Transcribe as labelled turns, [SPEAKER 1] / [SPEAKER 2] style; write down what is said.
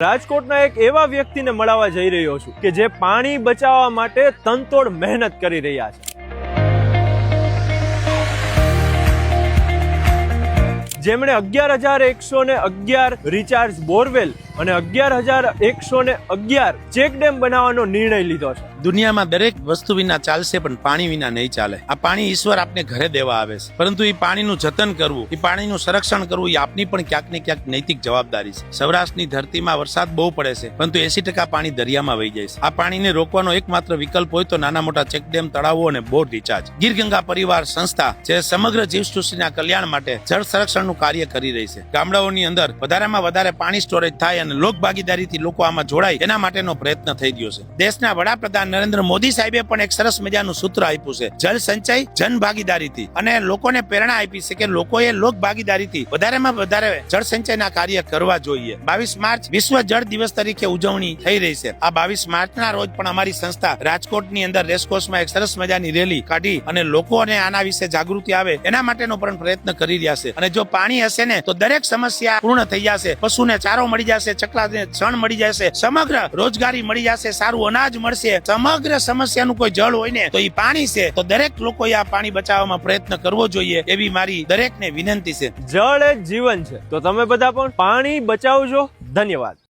[SPEAKER 1] રાજકોટના એક એવા વ્યક્તિને મળવા જઈ રહ્યો છું કે જે પાણી બચાવવા માટે તનતોડ મહેનત કરી રહ્યા છે. જેમણે અગિયાર હજાર એકસો ને અગિયાર રિચાર્જ બોરવેલ અને અગિયાર હજાર એકસો ને અગિયાર ચેક ડેમ બનાવવાનો નિર્ણય લીધો છે.
[SPEAKER 2] દુનિયામાં દરેક વસ્તુ વિના ચાલશે, પણ પાણી વિના નહીં ચાલે. આ પાણી ઈશ્વર આપને ઘરે દેવા આવે છે. પરંતુ એ પાણીનું જતન કરવું એ પાણીનું સંરક્ષણ કરવું એ આપની પણ ક્યાંક ને ક્યાંક નૈતિક જવાબદારી છે. સૌરાષ્ટ્રની ધરતીમાં વરસાદ બહુ પડે છે, પરંતુ એસી ટકા પાણી દરિયામાં વહી જાય છે. આ પાણીને રોકવાનો એકમાત્ર વિકલ્પ હોય તો નાના મોટા ચેકડેમ તળાવો અને બોર રિચાર્જ. ગીર ગંગા પરિવાર સંસ્થા, જે સમગ્ર જીવસૃષ્ટિના કલ્યાણ માટે જળ સંરક્ષણનું કાર્ય કરી રહી છે. ગામડાઓની અંદર વધારેમાં વધારે પાણી સ્ટોરેજ થાય અને લોક ભાગીદારીથી લોકો આમાં જોડાય, એના માટેનો પ્રયત્ન થઈ રહ્યો છે. દેશના વડાપ્રધાન નરેન્દ્ર મોદી સાહેબે પણ એક સરસ મજાનું સૂત્ર આપ્યું છે, જલ સંચય, જન ભાગીદારીથી. અને લોકોને પ્રેરણા આપી છે કે લોકોએ લોક ભાગીદારીથી વધારેમાં વધારે જળ સંચયના કાર્ય કરવા જોઈએ. બાવીસ માર્ચ વિશ્વ જળ દિવસ તરીકે ઉજવણી થઈ રહી છે. આ બાવીસ માર્ચના રોજ પણ અમારી સંસ્થા રાજકોટની અંદર રેસકોર્સમાં એક સરસ મજાની રેલી કાઢી અને લોકોને આના વિશે જાગૃતિ આવે, એના માટેનો પણ પ્રયત્ન કરી રહ્યા છે. અને જો પાણી હશે ને, તો દરેક સમસ્યા પૂર્ણ થઈ જશે, પશુને ચારો મળી જશે ચકલાને છણ મળી જશે, સમગ્ર રોજગારી મળી જશે, સારું અનાજ મળશે, સમગ્ર સમસ્યાનું કોઈ જળ હોય ને, તો એ પાણી છે. તો દરેક લોકોએ આ પાણી બચાવવામાં પ્રયત્ન કરવો જોઈએ એવી મારી દરેકને વિનંતી છે.
[SPEAKER 1] જળ જીવન છે. તો તમે બધા પણ પાણી બચાવજો. ધન્યવાદ.